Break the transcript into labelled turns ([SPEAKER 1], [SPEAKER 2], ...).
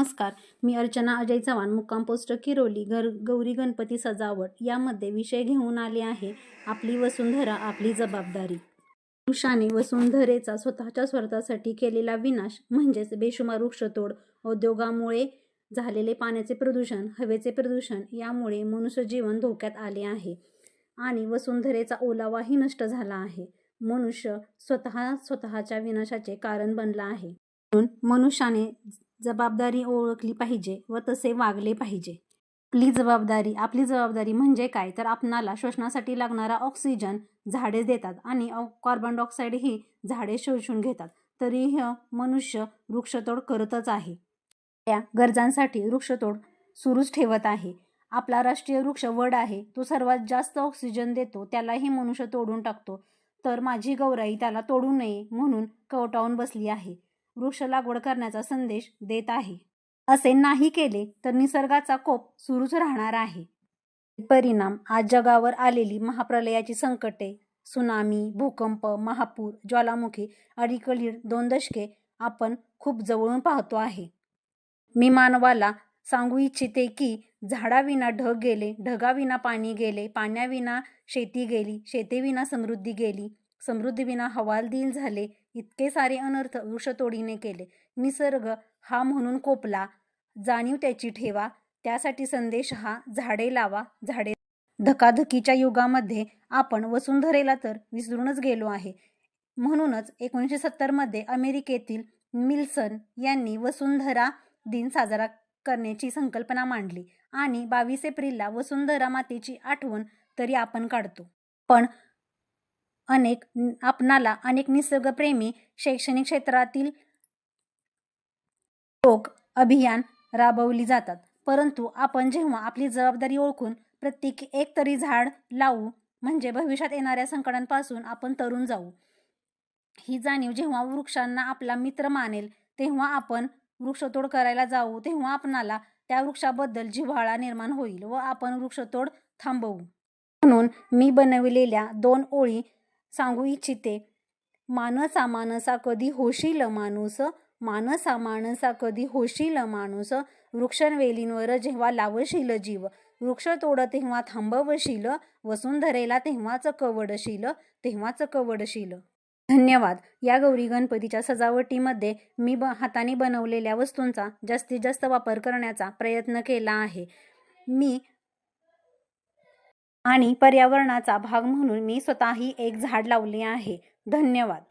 [SPEAKER 1] नमस्कार मी अर्चना अजय चव्हाण मुक्काम पोस्ट किरोली घर गौरी गणपती सजावट यामध्ये विषय घेऊन आले आहे आपली वसुंधरा आपली जबाबदारी. पुरुषाने वसुंधरेचा स्वतःच्या स्वार्थासाठी केलेला विनाश म्हणजेच बेशुमार वृक्षतोड उद्योगामुळे झालेले पाण्याचे प्रदूषण हवेचे प्रदूषण यामुळे मनुष्य जीवन धोक्यात आले आहे आणि वसुंधरेचा ओलावाही नष्ट झाला आहे. मनुष्य स्वतः स्वतःच्या विनाशाचे कारण बनला आहे. म्हणून मनुष्याने जबाबदारी ओळखली पाहिजे व तसे वागले पाहिजे. आपली जबाबदारी आपली जबाबदारी म्हणजे काय? तर आपणाला श्वसनासाठी लागणारा ऑक्सिजन झाडे देतात आणि ऑ- कार्बन डायऑक्साईड ही झाडे शोषून घेतात. तरीही मनुष्य वृक्षतोड करतच आहे. त्या गरजांसाठी वृक्षतोड सुरूच ठेवत आहे. आपला राष्ट्रीय वृक्ष वड आहे. तो सर्वात जास्त ऑक्सिजन देतो. त्यालाही मनुष्य तोडून टाकतो. तर माझी गौराई त्याला तोडू नये म्हणून कवटावून बसली आहे. वृक्ष लागवड करण्याचा संदेश देत आहे. असे नाही केले तर निसर्गाचा कोप सुरूच राहणार आहे. परिणाम आज जगावर आलेली महाप्रलयाची संकटे सुनामी भूकंप महापूर ज्वालामुखी अलीकडील दोन दशके आपण खूप जवळून पाहतो आहे. मी मानवाला सांगू इच्छिते की झाडाविना ढग गेले ढगाविना पाणी गेले पाण्याविना शेती गेली शेतीविना समृद्धी गेली समृद्धीविना हवालदिल झाले. इतके सारे अनर्थ वृक्षतोडीने केले. निसर्ग हा म्हणून कोपला. जाणीव त्याची ठेवा. त्यासाठी संदेश हा. झाडे लावा. झाडे धकाधकीच्या युगामध्ये आपण वसुंधरेला तर विसरूनच गेलो आहे. म्हणूनच एकोणीसशे सत्तरमध्ये अमेरिकेतील मिल्सन यांनी वसुंधरा दिन साजरा करण्याची संकल्पना मांडली आणि बावीस एप्रिलला वसुंधरा मातेची आठवण तरी आपण काढतो. पण अनेक आपणाला अनेक निसर्गप्रेमी शैक्षणिक क्षेत्रातील लोक अभियान राबवली जातात. परंतु आपण जेव्हा आपली जबाबदारी ओळखून प्रत्येकी एक तरी झाड लावू म्हणजे भविष्यात येणाऱ्या संकटांपासून आपण तरुण जाऊ. ही जाणीव जेव्हा वृक्षांना आपला मित्र मानेल तेव्हा आपण वृक्षतोड करायला जाऊ तेव्हा आपणाला त्या वृक्षाबद्दल जिव्हाळा निर्माण होईल व आपण वृक्षतोड थांबवू. म्हणून मी बनविलेल्या दोन ओळी सांगू इच्छिते. मानसा मानसा कधी होशील माणूस मानसा माणसा कधी होशील माणूस वृक्षवेलींवर जेव्हा लावशील जीव वृक्ष तोड तेव्हा थांबवशील वसुंधरेला तेव्हाच कवडशील तेव्हाच कवडशील. धन्यवाद. या गौरी गणपतीच्या सजावटीमध्ये मी ब हाताने बनवलेल्या वस्तूंचा जास्तीत जास्त वापर करण्याचा प्रयत्न केला आहे. मी आणि पर्यावरणाचा भाग म्हणून मी स्वतःही एक झाड लावले आहे. धन्यवाद.